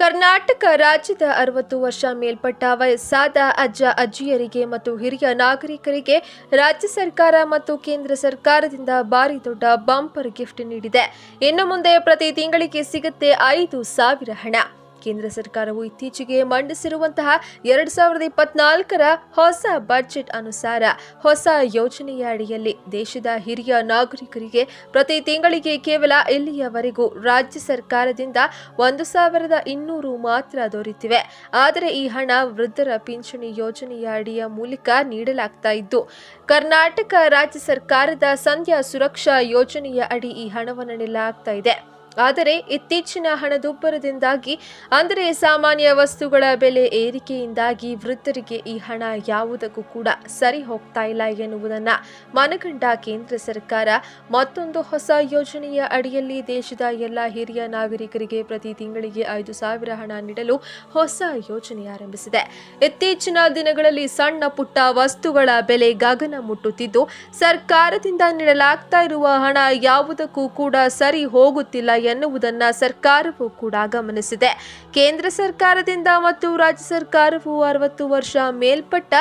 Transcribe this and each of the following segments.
ಕರ್ನಾಟಕ ರಾಜ್ಯದ ಅರವತ್ತು ವರ್ಷ ಮೇಲ್ಪಟ್ಟ ವಯಸ್ಸಾದ ಅಜ್ಜ, ಅಜ್ಜಿಯರಿಗೆ ಮತ್ತು ಹಿರಿಯ ನಾಗರಿಕರಿಗೆ ರಾಜ್ಯ ಸರ್ಕಾರ ಮತ್ತು ಕೇಂದ್ರ ಸರ್ಕಾರದಿಂದ ಭಾರಿ ದೊಡ್ಡ ಬಂಪರ್ ಗಿಫ್ಟ್ ನೀಡಿದೆ. ಇನ್ನು ಮುಂದೆ ಪ್ರತಿ ತಿಂಗಳಿಗೆ ಸಿಗುತ್ತೆ ಐದು ಸಾವಿರ ಹಣ. ಕೇಂದ್ರ ಸರ್ಕಾರವು ಇತ್ತೀಚೆಗೆ ಮಂಡಿಸಿರುವಂತಹ ಎರಡ್ ಸಾವಿರದ ಇಪ್ಪತ್ನಾಲ್ಕರ ಹೊಸ ಬಜೆಟ್ ಅನುಸಾರ ಹೊಸ ಯೋಜನೆಯ ಅಡಿಯಲ್ಲಿ ದೇಶದ ಹಿರಿಯ ನಾಗರಿಕರಿಗೆ ಪ್ರತಿ ತಿಂಗಳಿಗೆ ಕೇವಲ ಇಲ್ಲಿಯವರೆಗೂ ರಾಜ್ಯ ಸರ್ಕಾರದಿಂದ ಒಂದು ಸಾವಿರದ ಇನ್ನೂರು ಮಾತ್ರ ದೊರೆತಿವೆ. ಆದರೆ ಈ ಹಣ ವೃದ್ಧರ ಪಿಂಚಣಿ ಯೋಜನೆಯ ಅಡಿಯ ಮೂಲಕ ನೀಡಲಾಗ್ತಾ ಇದ್ದು, ಕರ್ನಾಟಕ ರಾಜ್ಯ ಸರ್ಕಾರದ ಸಂಧ್ಯಾ ಸುರಕ್ಷಾ ಯೋಜನೆಯ ಅಡಿ ಈ ಹಣವನ್ನು ನೀಡಲಾಗ್ತಾ ಇದೆ. ಆದರೆ ಇತ್ತೀಚಿನ ಹಣದುಬ್ಬರದಿಂದಾಗಿ, ಅಂದರೆ ಸಾಮಾನ್ಯ ವಸ್ತುಗಳ ಬೆಲೆ ಏರಿಕೆಯಿಂದಾಗಿ ವೃದ್ಧರಿಗೆ ಈ ಹಣ ಯಾವುದಕ್ಕೂ ಕೂಡ ಸರಿ ಹೋಗ್ತಾ ಇಲ್ಲ ಎನ್ನುವುದನ್ನು ಮನಗಂಡ ಕೇಂದ್ರ ಸರ್ಕಾರ ಮತ್ತೊಂದು ಹೊಸ ಯೋಜನೆಯ ಅಡಿಯಲ್ಲಿ ದೇಶದ ಎಲ್ಲ ಹಿರಿಯ ನಾಗರಿಕರಿಗೆ ಪ್ರತಿ ತಿಂಗಳಿಗೆ ಐದು ಸಾವಿರ ಹಣ ನೀಡಲು ಹೊಸ ಯೋಜನೆ ಆರಂಭಿಸಿದೆ. ಇತ್ತೀಚಿನ ದಿನಗಳಲ್ಲಿ ಸಣ್ಣ ಪುಟ್ಟ ವಸ್ತುಗಳ ಬೆಲೆ ಗಗನ ಮುಟ್ಟುತ್ತಿದ್ದು, ಸರ್ಕಾರದಿಂದ ನೀಡಲಾಗ್ತಾ ಇರುವ ಹಣ ಯಾವುದಕ್ಕೂ ಕೂಡ ಸರಿ ಹೋಗುತ್ತಿಲ್ಲ ಎನ್ನುವುದನ್ನ ಸರ್ಕಾರವು ಕೂಡ ಗಮನಿಸಿದೆ. ಕೇಂದ್ರ ಸರ್ಕಾರದಿಂದ ಮತ್ತು ರಾಜ್ಯ ಸರ್ಕಾರವು ಅರವತ್ತು ವರ್ಷ ಮೇಲ್ಪಟ್ಟ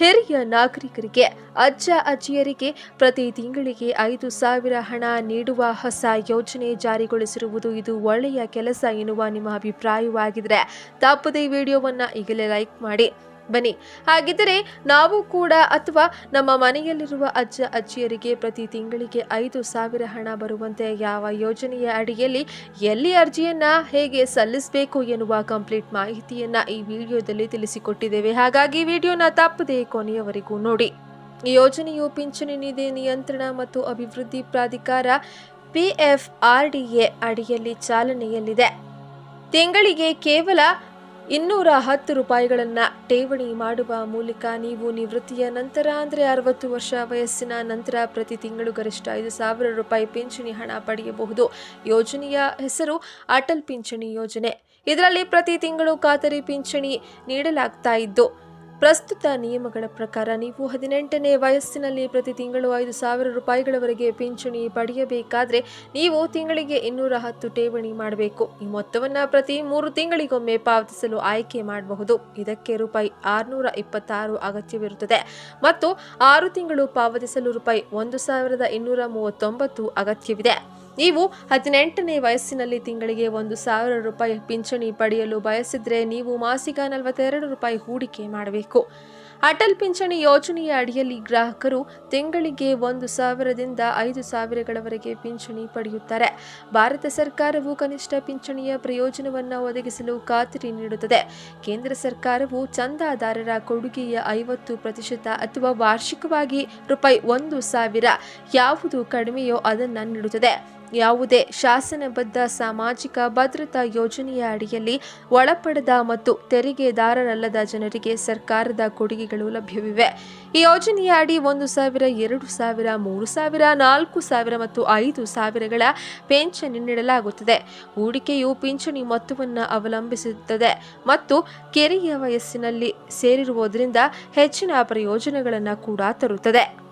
ಹಿರಿಯ ನಾಗರಿಕರಿಗೆ, ಅಜ್ಜ ಅಜ್ಜಿಯರಿಗೆ ಪ್ರತಿ ತಿಂಗಳಿಗೆ ಐದು ಸಾವಿರ ಹಣ ನೀಡುವ ಹೊಸ ಯೋಜನೆ ಜಾರಿಗೊಳಿಸಿರುವುದು ಇದು ಒಳ್ಳೆಯ ಕೆಲಸ ಎನ್ನುವ ನಿಮ್ಮ ಅಭಿಪ್ರಾಯವಾಗಿದ್ರೆ ತಪ್ಪದೇ ವಿಡಿಯೋವನ್ನು ವಿಡಿಯೋವನ್ನ ಈಗಲೇ ಲೈಕ್ ಮಾಡಿ. ಬನ್ನಿ. ಹಾಗಿದ್ದರೆ ನಾವು ಕೂಡ ಅಥವಾ ನಮ್ಮ ಮನೆಯಲ್ಲಿರುವ ಅಜ್ಜ ಅಜ್ಜಿಯರಿಗೆ ಪ್ರತಿ ತಿಂಗಳಿಗೆ ಐದು ಸಾವಿರ ಹಣ ಬರುವಂತೆ ಯಾವ ಯೋಜನೆಯ ಅಡಿಯಲ್ಲಿ ಎಲ್ಲಿ ಅರ್ಜಿಯನ್ನ ಹೇಗೆ ಸಲ್ಲಿಸಬೇಕು ಎನ್ನುವ ಕಂಪ್ಲೀಟ್ ಮಾಹಿತಿಯನ್ನ ಈ ವಿಡಿಯೋದಲ್ಲಿ ತಿಳಿಸಿಕೊಟ್ಟಿದ್ದೇವೆ. ಹಾಗಾಗಿ ವಿಡಿಯೋನ ತಪ್ಪದೇ ಕೊನೆಯವರೆಗೂ ನೋಡಿ. ಯೋಜನೆಯು ಪಿಂಚಣಿ ನಿಧಿ ನಿಯಂತ್ರಣ ಮತ್ತು ಅಭಿವೃದ್ಧಿ ಪ್ರಾಧಿಕಾರ ಪಿಎಫ್ಆರ್ಡಿಎ ಅಡಿಯಲ್ಲಿ ಚಾಲನೆಯಲ್ಲಿದೆ. ತಿಂಗಳಿಗೆ ಕೇವಲ ಇನ್ನೂರ ಹತ್ತು ರೂಪಾಯಿಗಳನ್ನು ಠೇವಣಿ ಮಾಡುವ ಮೂಲಕ ನೀವು ನಿವೃತ್ತಿಯ ನಂತರ, ಅಂದರೆ ಅರವತ್ತು ವರ್ಷ ವಯಸ್ಸಿನ ನಂತರ ಪ್ರತಿ ತಿಂಗಳು ಗರಿಷ್ಠ ಐದು ಸಾವಿರ ರೂಪಾಯಿ ಪಿಂಚಣಿ ಹಣ ಪಡೆಯಬಹುದು. ಯೋಜನೆಯ ಹೆಸರು ಅಟಲ್ ಪಿಂಚಣಿ ಯೋಜನೆ. ಇದರಲ್ಲಿ ಪ್ರತಿ ತಿಂಗಳು ಖಾತರಿ ಪಿಂಚಣಿ ನೀಡಲಾಗ್ತಾ ಇದ್ದು ಪ್ರಸ್ತುತ ನಿಯಮಗಳ ಪ್ರಕಾರ ನೀವು ಹದಿನೆಂಟನೇ ವಯಸ್ಸಿನಲ್ಲಿ ಪ್ರತಿ ತಿಂಗಳು ಐದು ಸಾವಿರ ರೂಪಾಯಿಗಳವರೆಗೆ ಪಿಂಚಣಿ ಪಡೆಯಬೇಕಾದರೆ ನೀವು ತಿಂಗಳಿಗೆ ಇನ್ನೂರ ಹತ್ತು ಠೇವಣಿ ಮಾಡಬೇಕು. ಈ ಮೊತ್ತವನ್ನು ಪ್ರತಿ ಮೂರು ತಿಂಗಳಿಗೊಮ್ಮೆ ಪಾವತಿಸಲು ಆಯ್ಕೆ ಮಾಡಬಹುದು. ಇದಕ್ಕೆ ರೂಪಾಯಿ ಆರುನೂರ ಇಪ್ಪತ್ತಾರು ಅಗತ್ಯವಿರುತ್ತದೆ. ಮತ್ತು ಆರು ತಿಂಗಳು ಪಾವತಿಸಲು ರೂಪಾಯಿ ಒಂದು ಸಾವಿರದ ಇನ್ನೂರ ಮೂವತ್ತೊಂಬತ್ತು ಅಗತ್ಯವಿದೆ. ನೀವು ಹದಿನೆಂಟನೇ ವಯಸ್ಸಿನಲ್ಲಿ ತಿಂಗಳಿಗೆ ಒಂದು ಸಾವಿರ ರೂಪಾಯಿ ಪಿಂಚಣಿ ಪಡೆಯಲು ಬಯಸಿದರೆ ನೀವು ಮಾಸಿಕ ನಲವತ್ತೆರಡು ರೂಪಾಯಿ ಹೂಡಿಕೆ ಮಾಡಬೇಕು. ಅಟಲ್ ಪಿಂಚಣಿ ಯೋಜನೆಯ ಅಡಿಯಲ್ಲಿ ಗ್ರಾಹಕರು ತಿಂಗಳಿಗೆ ಒಂದು ಸಾವಿರದಿಂದ ಐದು ಸಾವಿರಗಳವರೆಗೆ ಪಿಂಚಣಿ ಪಡೆಯುತ್ತಾರೆ. ಭಾರತ ಸರ್ಕಾರವು ಕನಿಷ್ಠ ಪಿಂಚಣಿಯ ಪ್ರಯೋಜನವನ್ನು ಒದಗಿಸಲು ಖಾತರಿ ನೀಡುತ್ತದೆ. ಕೇಂದ್ರ ಸರ್ಕಾರವು ಚಂದಾದಾರರ ಕೊಡುಗೆಯ ಐವತ್ತು ಪ್ರತಿಶತ ಅಥವಾ ವಾರ್ಷಿಕವಾಗಿ ರೂಪಾಯಿ ಒಂದು ಸಾವಿರ, ಯಾವುದು ಕಡಿಮೆಯೋ ಅದನ್ನು ನೀಡುತ್ತದೆ. ಯಾವುದೇ ಶಾಸನಬದ್ಧ ಸಾಮಾಜಿಕ ಭದ್ರತಾ ಯೋಜನೆಯ ಅಡಿಯಲ್ಲಿ ಒಳಪಡದ ಮತ್ತು ತೆರಿಗೆದಾರರಲ್ಲದ ಜನರಿಗೆ ಸರ್ಕಾರದ ಕೊಡುಗೆಗಳು ಲಭ್ಯವಿವೆ. ಈ ಯೋಜನೆಯ ಅಡಿ ಒಂದು ಸಾವಿರ, ಎರಡು ಸಾವಿರ, ಮೂರು ಸಾವಿರ, ನಾಲ್ಕು ಸಾವಿರ ಮತ್ತು ಐದು ಸಾವಿರಗಳ ಪೆನ್ಷನ್ ನೀಡಲಾಗುತ್ತದೆ. ಹೂಡಿಕೆಯು ಪಿಂಚಣಿ ಮೊತ್ತವನ್ನು ಅವಲಂಬಿಸುತ್ತದೆ ಮತ್ತು ಕೆರೆಯ ವಯಸ್ಸಿನಲ್ಲಿ ಸೇರಿರುವುದರಿಂದ ಹೆಚ್ಚಿನ ಪ್ರಯೋಜನಗಳನ್ನು ಕೂಡ ತರುತ್ತದೆ.